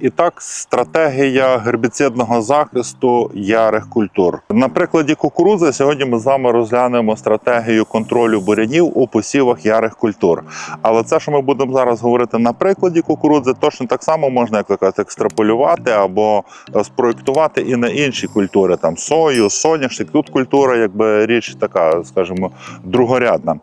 І так, стратегія гербіцидного захисту ярих культур. На прикладі кукурудзи сьогодні ми з вами розглянемо стратегію контролю бурянів у посівах ярих культур. Але це, що ми будемо зараз говорити на прикладі кукурудзи, точно так само можна як кажете, екстраполювати або е, спроєктувати і на інші культури, там сою, соняшник. Тут культура, якби річ така, скажімо, другорядна.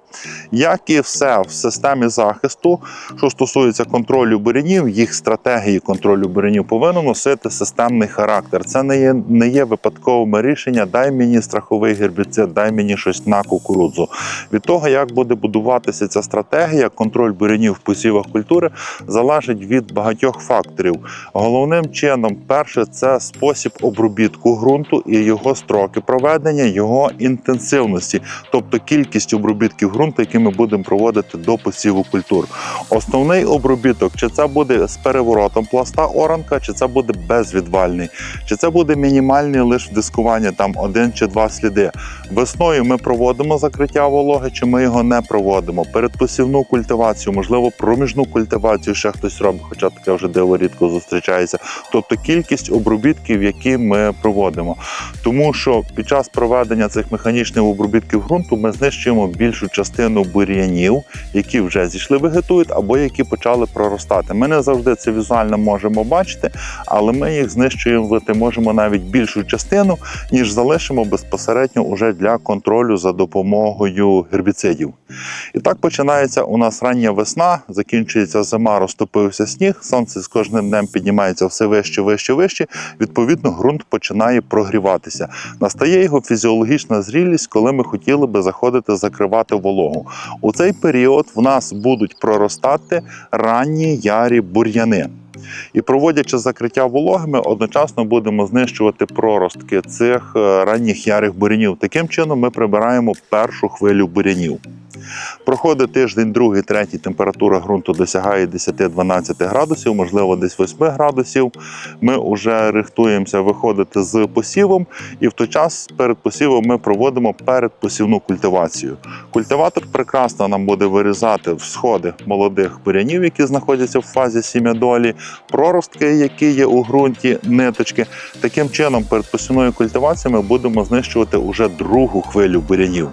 Як і все в системі захисту, що стосується контролю бурянів, їх стратегії контролю бурянів повинно носити системний характер. Це не є, не є випадковими рішення. Дай мені страховий гербіцид, дай мені щось на кукурудзу. Від того, як буде будуватися ця стратегія, контроль бурянів в посівах культури залежить від багатьох факторів. Головним чином, перше, це спосіб обробітку ґрунту і його строки проведення, його інтенсивності, тобто кількість обробітків ґрунту, які ми будемо проводити до посіву культур. Основний обробіток, чи це буде з переворотом пласта оранка, чи це буде безвідвальний, чи це буде мінімальний лише дискування, там один чи два сліди. Весною ми проводимо закриття вологи, чи ми його не проводимо. Передпосівну культивацію, можливо, проміжну культивацію ще хтось робить, хоча таке вже диво рідко зустрічається. Тобто кількість обробітків, які ми проводимо. Тому що під час проведення цих механічних обробітків ґрунту ми знищуємо більшу частину бур'янів, які вже зійшли вегетують, або які почали проростати. Ми не завжди це візуально можемо бачити, але ми їх знищуємо можемо навіть більшу частину, ніж залишимо безпосередньо уже для контролю за допомогою гербіцидів. І так починається у нас рання весна, закінчується зима, розтопився сніг, сонце з кожним днем піднімається все вище, вище, вище. Відповідно, ґрунт починає прогріватися. Настає його фізіологічна зрілість, коли ми хотіли би заходити закривати вологу. У цей період в нас будуть проростати ранні ярі бур'яни. І проводячи закриття вологи, ми одночасно будемо знищувати проростки цих е, ранніх ярих бурянів. Таким чином ми прибираємо першу хвилю бурянів. Проходить тиждень, другий, третій, температура ґрунту досягає 10-12 градусів, можливо, десь 8 градусів. Ми вже рихтуємося виходити з посівом, і в той час перед посівом ми проводимо передпосівну культивацію. Культиватор прекрасно нам буде вирізати всходи молодих бурянів, які знаходяться в фазі сім'ядолі, проростки, які є у ґрунті, ниточки. Таким чином, перед посівною культивацією ми будемо знищувати уже другу хвилю бурянів.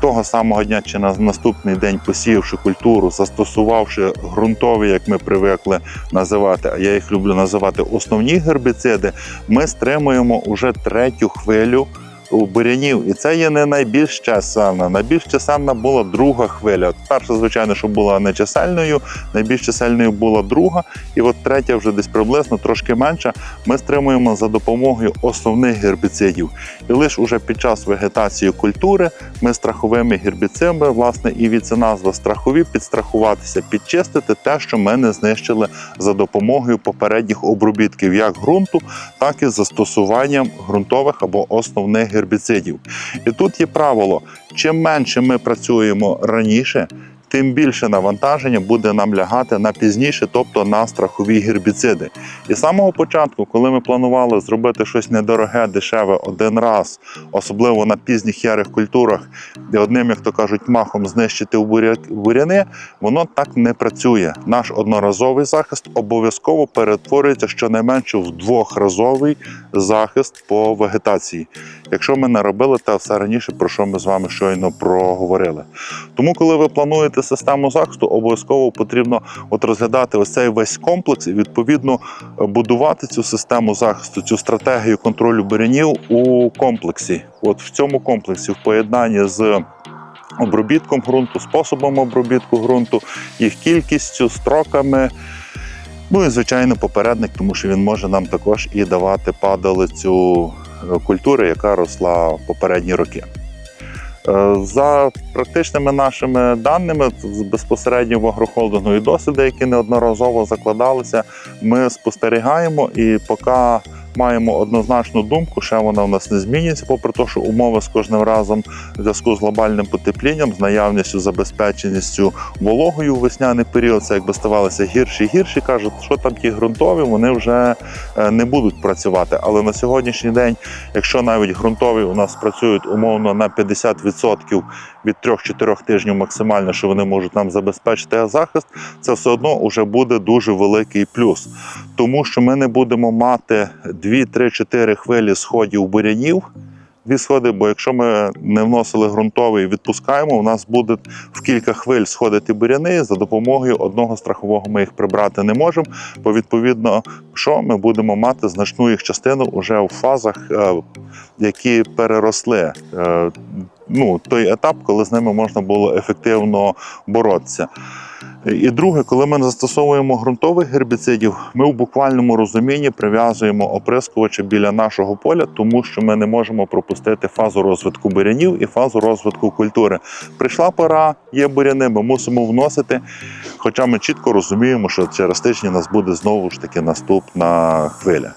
Того самого дня чи на наступний день посіявши культуру, застосувавши ґрунтові, як ми привикли називати, а я їх люблю називати основні гербіциди, ми стримуємо уже третю хвилю у бурянів. І це є не найбільш чисельна. Найбільш чисельна була друга хвиля. От Перша, звичайно, що була не чисельною, найбільш чисельною була друга, і от третя вже десь приблизно трошки менша. Ми стримуємо за допомогою основних гербіцидів. І лише уже під час вегетації культури ми страховими гербіцидами, власне, і від це назва страхові, підстрахуватися, підчистити те, що ми не знищили за допомогою попередніх обробітків як ґрунту, так і застосуванням ґрунтових або основних гербіцидів. І тут є правило: чим менше ми працюємо раніше. Тим більше навантаження буде нам лягати на пізніше, тобто на страхові гербіциди. І з самого початку, коли ми планували зробити щось недороге, дешеве один раз, особливо на пізніх ярих культурах, де одним, як то кажуть, махом знищити буряни, воно так не працює. Наш одноразовий захист обов'язково перетворюється щонайменше в двохразовий захист по вегетації. Якщо ми не робили те все раніше, про що ми з вами щойно проговорили. Тому, коли ви плануєте систему захисту, обов'язково потрібно от розглядати ось цей весь комплекс і відповідно будувати цю систему захисту, цю стратегію контролю бурянів у комплексі. От в цьому комплексі, в поєднанні з обробітком ґрунту, способом обробітку ґрунту, їх кількістю, строками. Ну і звичайно, попередник, тому що він може нам також і давати падалицю культури, яка росла в попередні роки. Е, За практичними нашими даними, безпосередньо в агрохолдингу і досвіди, які неодноразово закладалися, ми спостерігаємо і поки маємо однозначну думку, ще вона в нас не змінюється, попри те, що умови з кожним разом в зв'язку з глобальним потеплінням, з наявністю, забезпеченістю вологою у весняний період, це якби ставалося гірші і гірші. кажуть, що там ті ґрунтові, вони вже е, не будуть працювати. Але на сьогоднішній день, якщо навіть ґрунтові у нас працюють умовно на 50% від 3-4 тижнів максимально, що вони можуть нам забезпечити захист, це все одно вже буде дуже великий плюс. тому що ми не будемо мати 2-3-4 хвилі сходів бурянів. Дві сходи, бо якщо ми не вносили ґрунтовий, відпускаємо, у нас буде в кілька хвиль сходити буряни. За допомогою одного страхового ми їх прибрати не можемо. Бо відповідно, що ми будемо мати значну їх частину вже у фазах, е, які переросли. Е, Ну, той етап, коли з ними можна було ефективно боротися. І друге, коли ми застосовуємо ґрунтових гербіцидів, ми в буквальному розумінні прив'язуємо оприскувачі біля нашого поля, тому що ми не можемо пропустити фазу розвитку бурянів і фазу розвитку культури. Прийшла пора, є буряни, ми мусимо вносити. Хоча ми чітко розуміємо, що через тиждень нас буде знову ж таки наступна хвиля.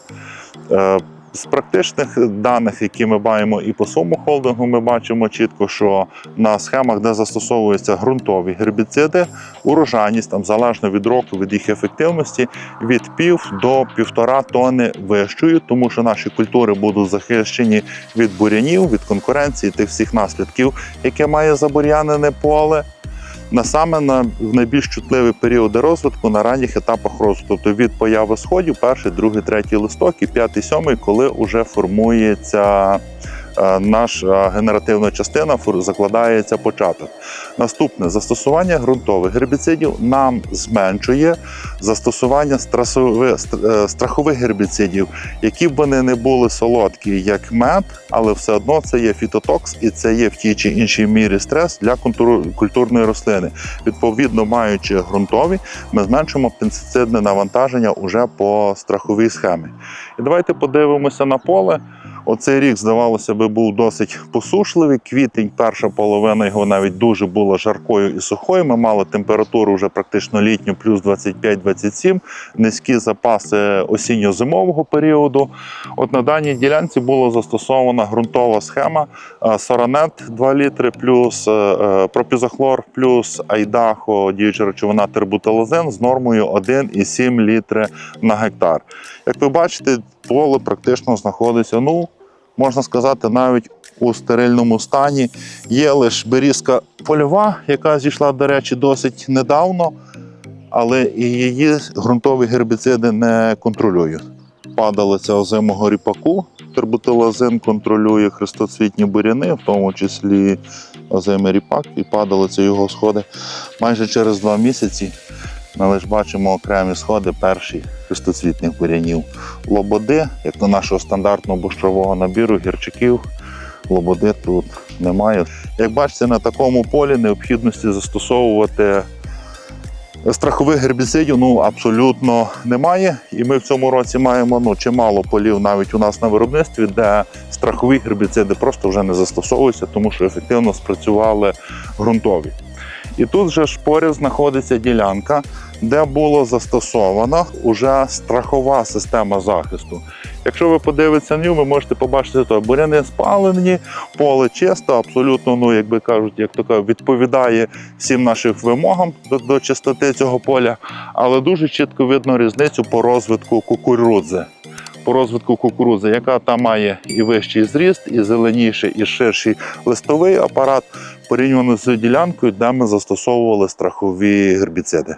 З практичних даних, які ми маємо і по своєму холдингу, ми бачимо чітко, що на схемах, де застосовуються ґрунтові гербіциди, урожайність там залежно від року, від їх ефективності, від пів до півтора тони вищою, тому що наші культури будуть захищені від бурянів, від конкуренції, тих всіх наслідків, яке має забур'янене поле. На саме на в найбільш чутливі періоди розвитку на ранніх етапах розвитку, тобто від появи сходів, перший, другий, третій листок і п'ятий, сьомий, коли вже формується наша генеративна частина, закладається початок. Наступне застосування ґрунтових гербіцидів нам зменшує застосування е, страхових гербіцидів, які б вони не були солодкі, як мед, але все одно це є фітотокс і це є в тій чи іншій мірі стрес для культур- культурної рослини. Відповідно, маючи ґрунтові, ми зменшимо пестицидне навантаження уже по страховій схемі. І давайте подивимося на поле. Оцей рік, здавалося би, був досить посушливий. Квітень, перша половина його навіть дуже була жаркою і сухою. Ми мали температуру вже практично літню, плюс 25-27, низькі запаси осінньо-зимового періоду. От на даній ділянці була застосована ґрунтова схема е, Соранет 2 літри, плюс е, е, пропізохлор, плюс айдахо, діюча речовина тербуталозин з нормою 1,7 літри на гектар. Як ви бачите, поле практично знаходиться, ну, можна сказати, навіть у стерильному стані. Є лише берізка польова, яка зійшла, до речі, досить недавно, але її ґрунтові гербіциди не контролюють. Падалиця озимого ріпаку, тербутилозин контролює хрестоцвітні буряни, в тому числі озимий ріпак, і падалиця його сходи майже через два місяці. Ми лише бачимо окремі сходи перші хрестоцвітних бурянів. Лободи, як до нашого стандартного бущового набіру гірчиків, лободи тут немає. Як бачите, на такому полі необхідності застосовувати страхових гербіцидів ну, абсолютно немає. І ми в цьому році маємо ну, чимало полів навіть у нас на виробництві, де страхові гербіциди просто вже не застосовуються, тому що ефективно спрацювали ґрунтові. І тут же ж поряд знаходиться ділянка, де була застосована уже страхова система захисту. Якщо ви подивитеся на нього, ви можете побачити, що буряни спалені, поле чисто, абсолютно, ну як би кажуть, як кажуть, відповідає всім нашим вимогам до, до чистоти цього поля, але дуже чітко видно різницю по розвитку кукурудзи. По розвитку кукурудзи, яка там має і вищий зріст, і зеленіший, і ширший листовий апарат, порівняно з ділянкою, де ми застосовували страхові гербіциди.